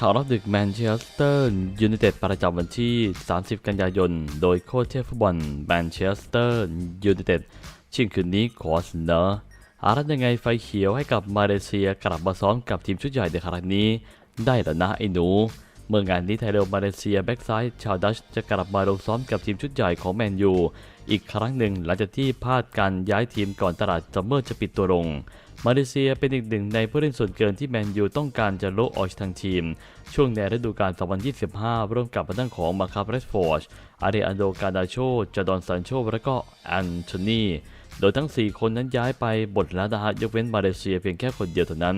ข่าวรอบดึกแมนเชสเตอร์ยูไนเต็ดประจำวันที่ 30 กันยายน โดยโค้ชเทพฟุตบอลแมนเชสเตอร์ยูไนเต็ดชิงคืนนี้ขอเสนออารัตยังไงไฟเขียวให้กับมาเลเซียกลับมาซ้อมกับทีมชุดใหญ่ในครั้งนี้ ได้แล้วนะไอ้หนู เมื่องานนี้ไทยเรลมาเลเซียแบ็กซ้ายชาวดัชจะกลับมาลงซ้อมกับทีมชุดใหญ่ของแมนยูอีกครั้งหนึ่งหลังจากที่พลาดการย้ายทีมก่อนตลาดซัมเมอร์จะปิดตัวลง มาเลเซียเป็นอีกหนึ่งในผู้เล่นส่วนเกินที่แมนยูต้องการจะโละออกทางทีม ช่วงในฤดูกาล 2025ร่วมกับมาตั้งของมาคาร์เรสฟอร์ดอาเดอันโดกาดาโชจดอนซันโชและก็แอนโทนีโดยทั้ง 4 คนนั้นย้ายไปบทแล้วนะฮะยกเว้นมาเลเซียเพียงแค่คนเดียวเท่านั้น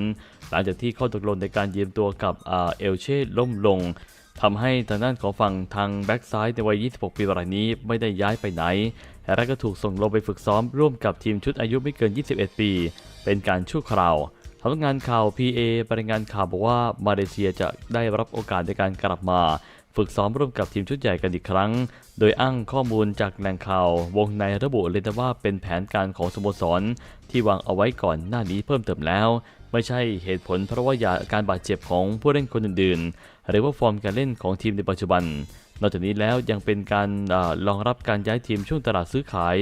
หลังจากที่ข้อตกลงในการยืมตัวกับอเอลเช่ล่มลงทำให้ทางด้านของฝั่งทางแบ็กซ้ายในวัย 26 ปีรายนี้ไม่ได้ย้ายไปไหนและก็ถูกส่งลงไปฝึกซ้อมร่วมกับทีมชุดอายุไม่เกิน 21 ปี เป็นการชั่วคราวสำนักงานข่าว PA รายงานข่าวบอกว่ามาเลเซียจะได้รับโอกาสในการกลับมา ฝึกซ้อมร่วมกับทีมชุดใหญ่กันอีกครั้ง โดยอ้างข้อมูลจากแหล่งข่าววงในระบุเลยนะว่าเป็นแผนการของสโมสร ที่วางเอาไว้ก่อนหน้านี้เพิ่มเติมแล้ว ไม่ใช่เหตุผลเพราะว่าอยาการบาดเจ็บของผู้เล่นคนอื่นๆ หรือว่าฟอร์มการเล่นของทีมในปัจจุบันนอกจากนี้แล้วยังเป็นการอรองรับการย้ายทีมช่วงตลาดซื้อขาย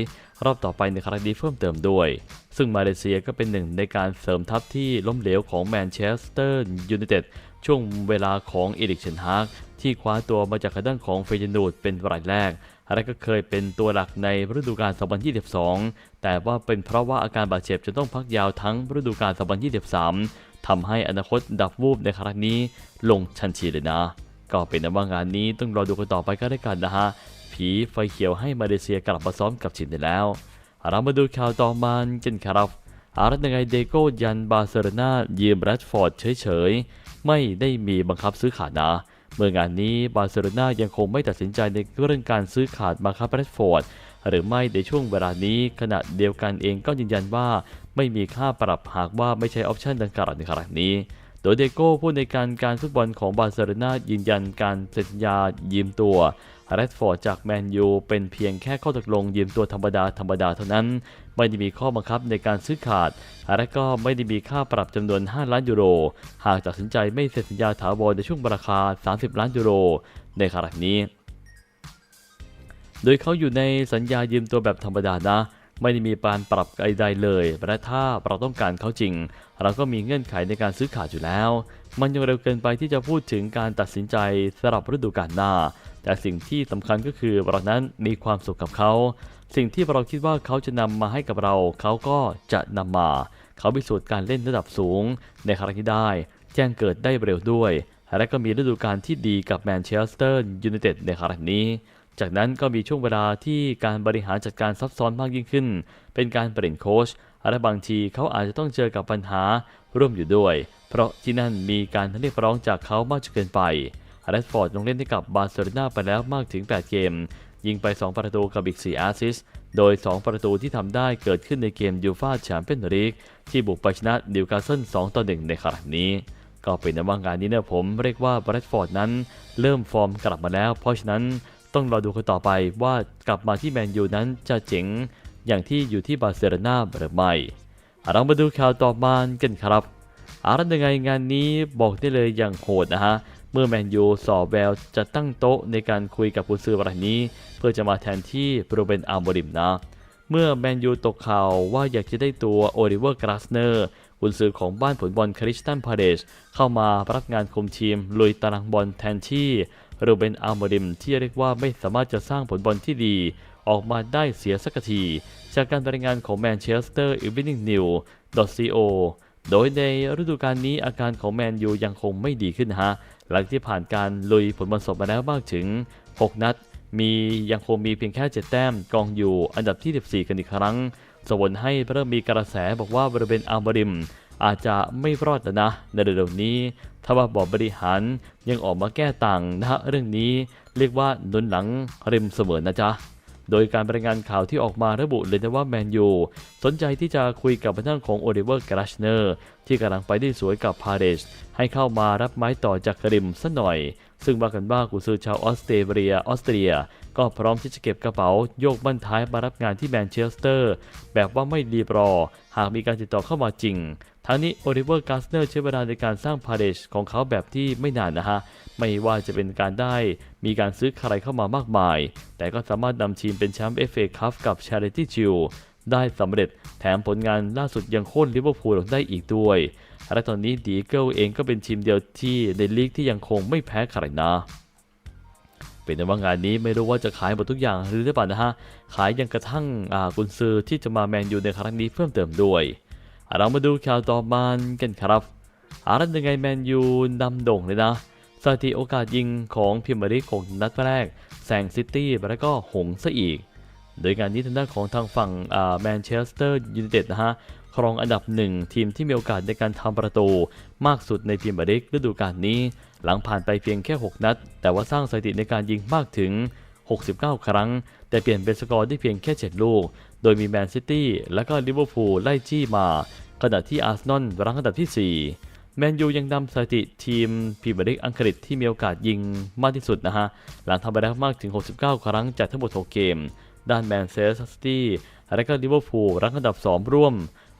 รอบต่อไปในครั้งนี้เพิ่มเติมด้วย ซึ่งมาเลเซียก็เป็นหนึ่งในการเสริมทัพที่ล้มเหลวของแมนเชสเตอร์ยูไนเต็ดช่วงเวลาของเอริกเชนฮากที่คว้าตัวมาจากทางด้านของเฟยนูดเป็นรายแรกและก็เคยเป็นตัวหลักในฤดูกาล 2022 แต่ว่าเป็นเพราะว่าอาการบาดเจ็บจนต้องพักยาวทั้งฤดูกาล 2023 ทำให้อนาคตดับวูบในครั้งนี้ลงชันชีเลยนะ ก็เป็นนว่างานนี้ต้องรอดูกันต่อไปก็ได้กันนะฮะ ผีไฟเขียวให้มาเลเซียกลับมาซ้อมกับทีมได้แล้ว เรามาดูข่าวต่อมากันครับอารัตยังไงเดโก้ยันบาเซโลนายืมแรดฟอร์ดเฉยๆ ไม่ได้มีบังคับซื้อขาดนะเมื่องานนี้บาร์เซโลนายังคงไม่ตัดสินใจในเรื่องการซื้อขาดมาคาแรดฟอร์ดหรือไม่ในช่วงเวลานี้ขณะเดียวกันเองก็ยืนยันว่าไม่มีค่าปรับหากว่าไม่ใช้ออปชันดังกล่าวในขณะนี้ โดยเดโก้ผู้ในการการฟุตบอลของบาร์เซโลนายืนยันการเซ็นสัญญายืมตัวแรดฟอร์ดจากแมนยูเป็นเพียงแค่ข้อตกลงยืมตัวธรรมดาธรรมดาเท่านั้น ไม่ได้มีข้อบังคับในการซื้อขาด และก็ไม่ได้มีค่าปรับจำนวน 5 ล้านยูโร หากตัดสินใจไม่เซ็นสัญญาถาวรในช่วงราคา 30 ล้านยูโร ในขณะนี้ โดยเขาอยู่ในสัญญายืมตัวแบบธรรมดานะ ไม่ได้มีการปรับใดๆเลยและถ้าเราต้องการเขาจริง เราก็มีเงื่อนไขในการซื้อขาดอยู่แล้ว มันยังเร็วเกินไปที่จะพูดถึงการตัดสินใจสำหรับฤดูกาลหน้า แต่สิ่งที่สำคัญก็คือเรานั้นมีความสุขกับเขา สิ่งที่เราคิดว่าเขาจะนำมาให้กับเรา เขาก็จะนำมา เขาพิสูจน์การเล่นระดับสูง ในครั้งที่ได้ แจ้งเกิดได้เร็วด้วย และก็มีฤดูกาลที่ดีกับแมนเชสเตอร์ยูไนเต็ดในครั้งนี้ จากนั้นก็มีช่วงเวลาที่การบริหารจัดการซับซ้อนมากยิ่งขึ้น เป็นการเปลี่ยนโค้ชและบางทีเขาอาจจะต้องเจอกับปัญหาร่วมอยู่ด้วย เพราะที่นั่นมีการเรียกร้องจากเขามากจนเกินไปแรดฟอร์ดลงเล่นให้กับบาร์เซโลนาไปแล้วมากถึง 8 เกม ยิงไป 2 ประตูกับอีก 4 แอสซิสโดย 2 ประตูที่ทำได้เกิดขึ้นในเกมยูฟาแชมเปี้ยนลีกที่บุกไปชนะดิวคาสเซิล 2 ต่อ 1 ในครั้งนี้ ก็เป็นนว่างานนี้นี่ยผมเรียกว่าแรดฟอร์ดนั้น เริ่มฟอร์มกลับมาแล้ว เพราะฉะนั้น ต้องรอดูกันต่อไปว่ากลับมาที่แมนยูนั้นจะเจ๋งอย่างที่อยู่ที่บาร์เซโลนาหรือไม่เรามาดูข่าวต่อมากันครับอารันยังไงงานนี้บอกได้เลยอย่างโหดนะฮะ เมื่อแมนยูสอบแววจะตั้งโต๊ะในการคุยกับกุนซือรายนี้ เพื่อจะมาแทนที่โรเบนอาร์โมริมนะ เมื่อแมนยูตกข่าวว่าอยากจะได้ตัวโอลิเวอร์กราสเนอร์กุนซือของบ้านผลบอลคริสตันพาเดชเข้ามารับงานคุมทีมลุยตารางบอลแทนที่ โรเบนอาร์โมริมที่เรียกว่าไม่สามารถจะสร้างผลบอลที่ดี ออกมาได้เสียสักที จากการรายงานของแมนเชสเตอร์อีวินิงนิวดอซีโอโดยในฤดูกาลนี้อาการของแมนยูยังคงไม่ดีขึ้นฮะ หลังที่ผ่านการลุยผลบอลสดมาแล้วมากถึง 6 นัด มียังคงมีเพียงแค่ 7 แต้มกองอยู่อันดับที่ 14 กันอีกครั้งส่งผลให้เริ่มมีกระแสบอกว่าบริเวณอาร์มริมอาจจะไม่รอดแล้วนะ ในเร็วๆนี้ ถ้าว่าบอร์ดบริหารยังออกมาแก้ต่างนะฮะเรื่องนี้เรียกว่าหนุนหลังริมเสมอนะจ๊ะโดยการรายงานข่าวที่ออกมาระบุเลยนะว่าแมนยูสนใจที่จะคุยกับทางของโอลิเวอร์กราชเนอร์ที่กำลังไปได้สวยกับพาเดชให้เข้ามารับไม้ต่อจากกริมสัหน่อย ซึ่งว่ากันว่ากุซือชาวออสเตรเลียออสเตรีย ก็พร้อมที่จะเก็บกระเป๋าโยกบั้นท้ายมารับงานที่แมนเชสเตอร์ แบบว่าไม่รีบรอ หากมีการติดต่อเข้ามาจริง ทั้งนี้โอลิเวอร์กาสเนอร์ใช้เวลาในการสร้างพาเดชของเขาแบบที่ไม่นานนะฮะ ไม่ว่าจะเป็นการได้มีการซื้อใครเข้ามามากมาย แต่ก็สามารถนำทีมเป็นแชมป์ FA Cup กับ Charity Shield ได้สำเร็จแถมผลงานล่าสุดยังโค่นลิเวอร์พูลลงได้อีกด้วย และตอนนี้ดีเกิลเองก็เป็นทีมเดียวที่ในลีกที่ยังคงไม่แพ้ใครนะเป็นแต่ว่างานนี้ไม่รู้ว่าจะขายหมดทุกอย่างหรือเปล่านะฮะ ขายยังกระทั่งอากุนซือที่จะมาแมนยูในครั้งนี้เพิ่มเติมด้วย เรามาดูข่าวต่อมากันครับอารันยังไงแมนยูนำโด่งเลยนะสถิติโอกาสยิงของพิมพ์ริกของนัดแรกแซงซิตี้แล้วก็หงซะอีก โดยงานนี้ทางด้านของทางฝั่งแมนเชสเตอร์ยูไนเต็ดนะฮะครองอันดับหนึ่งทีมที่มีโอกาสในการทำประตูมากสุดในพรีเมียร์ลีกฤดูกาลนี้ หลังผ่านไปเพียงแค่ 6 นัด แต่ว่าสร้างสถิติในการยิงมากถึง 69 ครั้ง แต่เปลี่ยนเป็นสกอร์ได้เพียงแค่ 7 ลูก โดยมีแมนซิตี้และก็ลิเวอร์พูลไล่จี้มา ขณะที่อาร์เซนอลรั้งอันดับที่ 4 แมนยูยังนำสถิติทีมพรีเมียร์ลีกอังกฤษที่มีโอกาสยิงมากที่สุดนะฮะ หลังทำไปแล้มากถึง 69 ครั้งจากทั้งหมด 6 เกม ด้านแมนเชสเตอร์ซิตี้และก็ลิเวอร์พูลรั้งอันดับ 2 ร่วม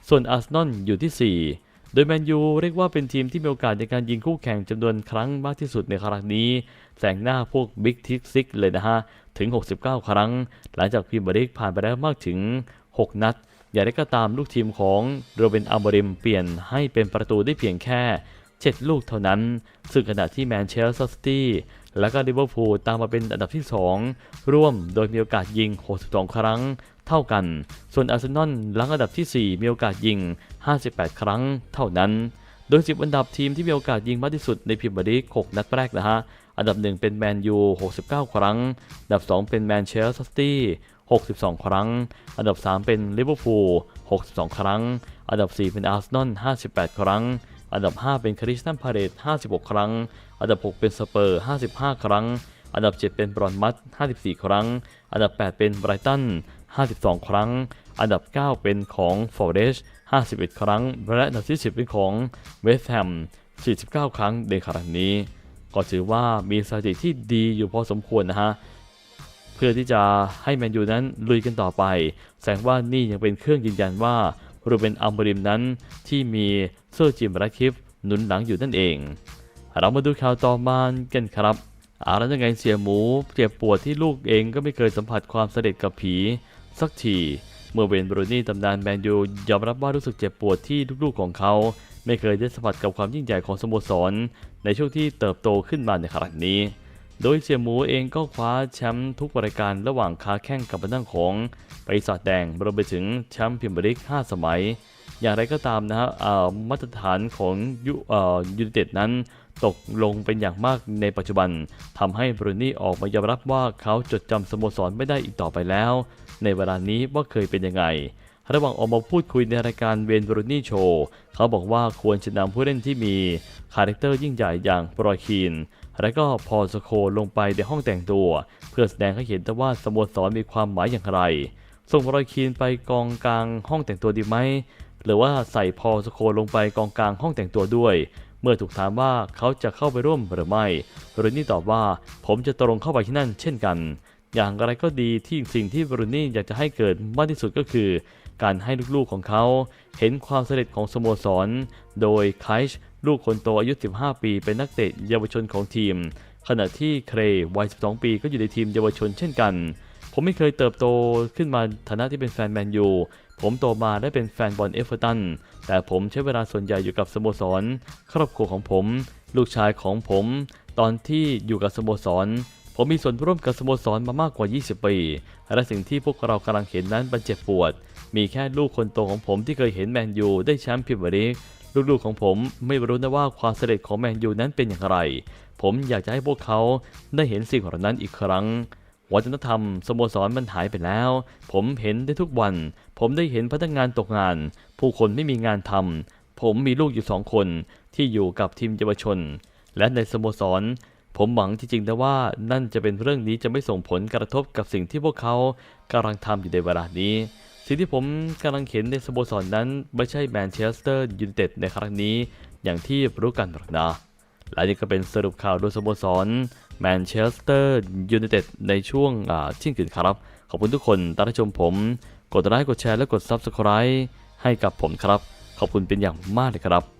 ส่วนอาร์เซนอลอยู่ที่ 4 โดยแมนยูเรียกว่าเป็นทีมที่มีโอกาสในการยิงคู่แข่งจำนวนครั้งมากที่สุดในครั้งนี้แซงหน้าพวกบิ๊กทิกซิกเลยนะฮะ ถึง 69 ครั้ง หลังจากพรีเมียร์ลีกผ่านไปแล้มากถึง 6 นัด อย่างไรก็ตามลูกทีมของโรเบนอัลบริมเปลี่ยนให้เป็นประตูได้เพียงแค่ 7 ลูกเท่านั้น ซึ่งขณะที่แมนเชสเตอร์ซิตี้และก็ลิเวอร์พูลตามมาเป็นอันดับที่ 2 ร่วมโดยมีโอกาสยิง 62 ครั้งเท่ากัน ส่วนอาร์เซนอลหลังอันดับทีสี่4 มีโอกาสยิง 58 ครั้งเท่านั้น โดย 10 อันดับทีมที่มีโอกาสยิงมากที่สุดในพรีเมียร์ลีก6นัดแรกนะฮะ อันดับ 1 เป็นแมนยู 69 ครั้ง อันดับ 2 เป็นแมนเชสเตอร์ซิตี้ 62 ครั้ง อันดับ 3 เป็นลิเวอร์พูล 62 ครั้ง อันดับ 4 เป็นอาร์เซนอล 58 ครั้ง อันดับ 5 เป็นคริสตันพาเลต56 ครั้ง อันดับ 6 เป็นสเปอร์ 55 ครั้ง อันดับ 7 เป็นบรอนมัต54 ครั้ง อันดับ 8 เป็นไบรตัน 52 ครั้ง อันดับ 9 เป็นของฟอร์เรส51 ครั้ง และอันดับที่ 10 เป็นของเวสต์แฮม 49 ครั้งในครั้งนี้ ก็ถือว่ามีสถิติที่ดีอยู่พอสมควรนะฮะ เพื่อที่จะให้แมนยูนั้นลุยกันต่อไป แสดงว่านี่ยังเป็นเครื่องยืนยันว่ารูเบนอัมบริมนั้นที่มีเซอร์จิมรัคิฟหนุนหลังอยู่นั่นเอง เรามาดูข่าวต่อมากันครับอาแล้วยังไงเสียหมูเจ็บปวดที่ลูกเองก็ไม่เคยสัมผัสความเสำเร็จกับผี สักทีเมื่อเวนบรูนี่ตำนานแมนยูยอมรับว่ารู้สึกเจ็บปวดที่ลูกๆของเขา ไม่เคยได้สัมผัสกับความยิ่งใหญ่ของสโมสร ในช่วงที่เติบโตขึ้นมาในครั้งนี้ โดยเสี่ยหมูเองก็คว้าแชมป์ทุกรายการระหว่างค้าแข่งกับบรรดาของไปสอดแดงรวมไปถึงแชมป์พรีเมียร์ลีก5 สมัย อย่างไรก็ตามนะฮะมาตรฐานของยูเอ่อยูไนเต็ดนั้นตกลงเป็นอย่างมากในปัจจุบันทำให้บรูนี่ออกมายอมรับว่าเขาจดจำสโมสรไม่ได้อีกต่อไปแล้ว ในเวลานี้ว่าเคยเป็นยังไง ระหว่างออกมาพูดคุยในรายการเวนบรูนี่โชว์ เขาบอกว่าควรจะนำผู้เล่นที่มี คาแรคเตอร์ยิ่งใหญ่อย่างบรอยคีน และก็พอลสโคลงไปในห้องแต่งตัว เพื่อแสดงให้เห็นว่าสโมสรมีความหมายอย่างไร ส่งบรอยคีนไปกองกลางห้องแต่งตัวดีไหม หรือว่าใส่พอลสโคลงไปกองกลางห้องแต่งตัวด้วย เมื่อถูกถามว่าเขาจะเข้าไปร่วมหรือไม่บรูนี่ตอบว่าผมจะตรงเข้าไปที่นั่นเช่นกัน อย่างไรก็ดีที่สิ่งที่บรูนี่อยากจะให้เกิดมากที่สุดก็คือการให้ลูกๆของเขา เห็นความสำเร็จของสโมสร โดยไคช ลูกคนโตอายุ 15 ปี เป็นนักเตะเยาวชนของทีม ขณะที่เครย์วัย 12 ปีก็อยู่ในทีมเยาวชนเช่นกัน ผมไม่เคยเติบโตขึ้นมาฐานะที่เป็นแฟนแมนยู ผมโตมาได้เป็นแฟนบอลเอฟเวอร์ตัน แต่ผมใช้เวลาส่วนใหญ่อยู่กับสโมสร ครอบครัวของผม ลูกชายของผม ตอนที่อยู่กับสโมสร ผมมีส่วนร่วมกับสโมสรมามากกว่า 20 ปี และสิ่งที่พวกเรากำลังเห็นนั้นมันเจ็บปวด มีแค่ลูกคนโตของผมที่เคยเห็นแมนยูได้แชมป์พรีเมียร์ลีก ลูกๆของผมไม่รู้นะว่าความสำเร็จของแมนยูนั้นเป็นอย่างไร ผมอยากจะให้พวกเขาได้เห็นสิ่งเหล่านั้นอีกครั้ง วัฒนธรรมสโมสรมันหายไปแล้ว ผมเห็นได้ทุกวัน ผมได้เห็นพนักงานตกงาน ผู้คนไม่มีงานทำผมมีลูกอยู่สองคนที่อยู่กับทีมเยาวชน และในสโมสร ผมหวังจริงๆนะว่านั่นจะเป็นเรื่องนี้จะไม่ส่งผลกระทบกับสิ่งที่พวกเขากำลังทำอยู่ในเวลานี้ สิ่งที่ผมกำลังเห็นในสโมสรนั้น ไม่ใช่แมนเชสเตอร์ยูไนเต็ดในครั้งนี้อย่างที่รู้กันหรอกนะ และนี่ก็เป็นสรุปข่าวโดยสโมสรแมนเชสเตอร์ยูไนเต็ดในช่วงเที่ยงคืนครับ ขอบคุณทุกคนที่รับชมผม กดไลค์กดแชร์และกด Subscribe ให้กับผมครับ ขอบคุณเป็นอย่างมากเลยครับ